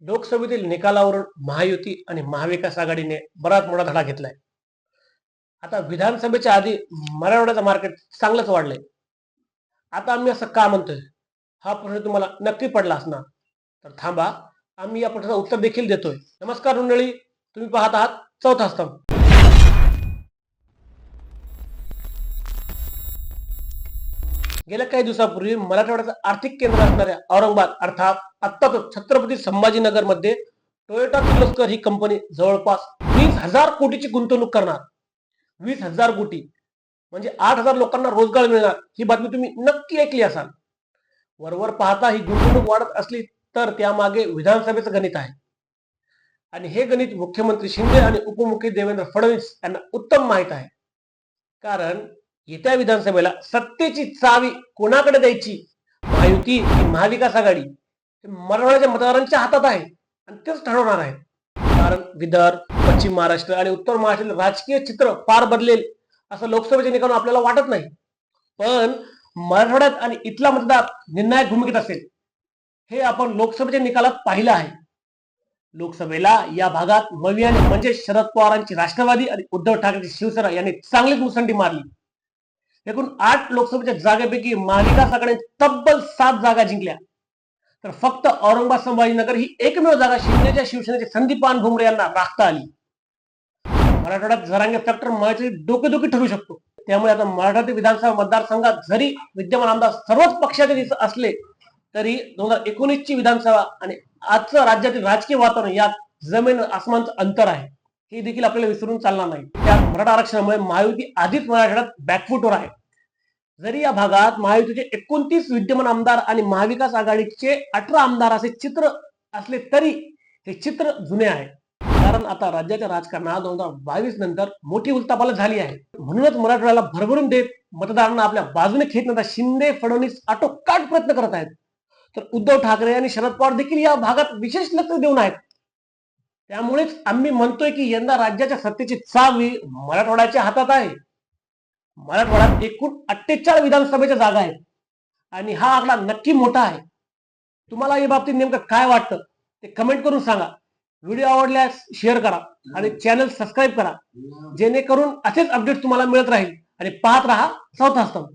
लोकसभेतील निकालावरून महायुती आणि महाविकास आघाडीने बराच मोठा धडा घेतलाय. आता विधानसभेच्या आधी मराठवाड्याचं मार्केट चांगलंच वाढलंय. आता आम्ही असं का म्हणतोय? हा प्रश्न तुम्हाला नक्की पडला असणार. तर थांबा आम्ही या प्रश्नाचं उत्तर देखील देतोय. नमस्कार मंडळी तुम्ही पाहत आहात चौथा स्तंभ. गेल्या काही दिवसापूर्वी मराठवाड्याचं आर्थिक केंद्र असणाऱ्या औरंगाबाद अर्थात आत्ताच छत्रपती संभाजीनगरमध्ये टोयोटा किर्लोस्कर ही कंपनी जवळपास वीस हजार कोटीची गुंतवणूक करणार. वीस हजार कोटी. म्हणजे आठ हजार लोकांना रोजगार मिळणार. ही बातमी तुम्ही नक्की ऐकली असाल. वरवर पाहता ही गुंतवणूक वाढत असली तर त्यामागे विधानसभेचं गणित आहे. आणि हे गणित मुख्यमंत्री शिंदे आणि उपमुख्यमंत्री देवेंद्र फडणवीस यांना उत्तम माहीत आहे. कारण येत्या विधानसभेला सत्तेची चावी कोणाकडे द्यायची? महायुती महाविकास आघाडी? मराठवाड्याच्या मतदारांच्या हातात आहे आणि तेच ठरवणार आहे. कारण विदर्भ पश्चिम महाराष्ट्र आणि उत्तर महाराष्ट्रातील राजकीय चित्र फार बदलेल असं लोकसभेच्या निकाल आपल्याला वाटत नाही. पण मराठवाड्यात आणि इथला मतदार निर्णायक भूमिकेत असेल हे आपण लोकसभेच्या निकालात पाहिलं आहे. लोकसभेला या भागात मवियाने म्हणजे शरद पवारांची राष्ट्रवादी आणि उद्धव ठाकरेची शिवसेना यांनी चांगलीच मुसंडी मारली. एकूण आठ लोकसभेच्या जागेपैकी महाविकास आघाडीने तब्बल सात जागा जिंकल्या. तर फक्त औरंगाबाद संभाजीनगर ही एकमेव जागा शिंदेच्या शिवसेनेचे संदीपान भुमरे यांना राखता आली. मराठवाड्यात जरांगे फॅक्टर मराठी डोकेदुखी ठरू शकतो. त्यामुळे आता मराठवाडी विधानसभा मतदारसंघात जरी विद्यमान आमदार सर्वच पक्षाचे असले तरी दोन हजार एकोणीसची विधानसभा आणि आजचं राज्यातील राजकीय वातावरण यात जमीन आसमानचं अंतर आहे. हे देखील आपल्याला विसरून चालणार नाही. त्या मराठा आरक्षणामुळे महायुती आधीच मराठवाड्यात बॅकफुटवर आहे. जरी या भागात महायुतीचे एकोणतीस विद्यमान आमदार आणि महाविकास आघाडीचे अठरा आमदार असे चित्र असले तरी हे चित्र जुने आहे. कारण आता राज्याच्या राजकारणात दोन हजार बावीस नंतर मोठी उलतापालत झाली आहे. म्हणूनच मराठवाड्याला भरभरून देत मतदारांना आपल्या बाजूने खेचण्याचा शिंदे फडणवीस आटोकाट प्रयत्न करत आहेत. तर उद्धव ठाकरे आणि शरद पवार देखील या भागात विशेष लक्ष देऊन आहेत. त्यामुळेच आम्ही म्हणतोय की यंदा राज्याच्या सत्तेची चावी मराठवाड्याच्या हातात आहे. मराठवाड्यात एकूण अठ्ठेचाळीस विधानसभेच्या जागा आहेत. आणि हा आकडा नक्की मोठा आहे. तुम्हाला या बाबतीत नेमकं काय वाटतं ते कमेंट करून सांगा. व्हिडिओ आवडल्यास शेअर करा आणि चॅनल सबस्क्राईब करा. जेणेकरून असेच अपडेट तुम्हाला मिळत राहील. आणि पाहत राहा चौथा स्तंभ.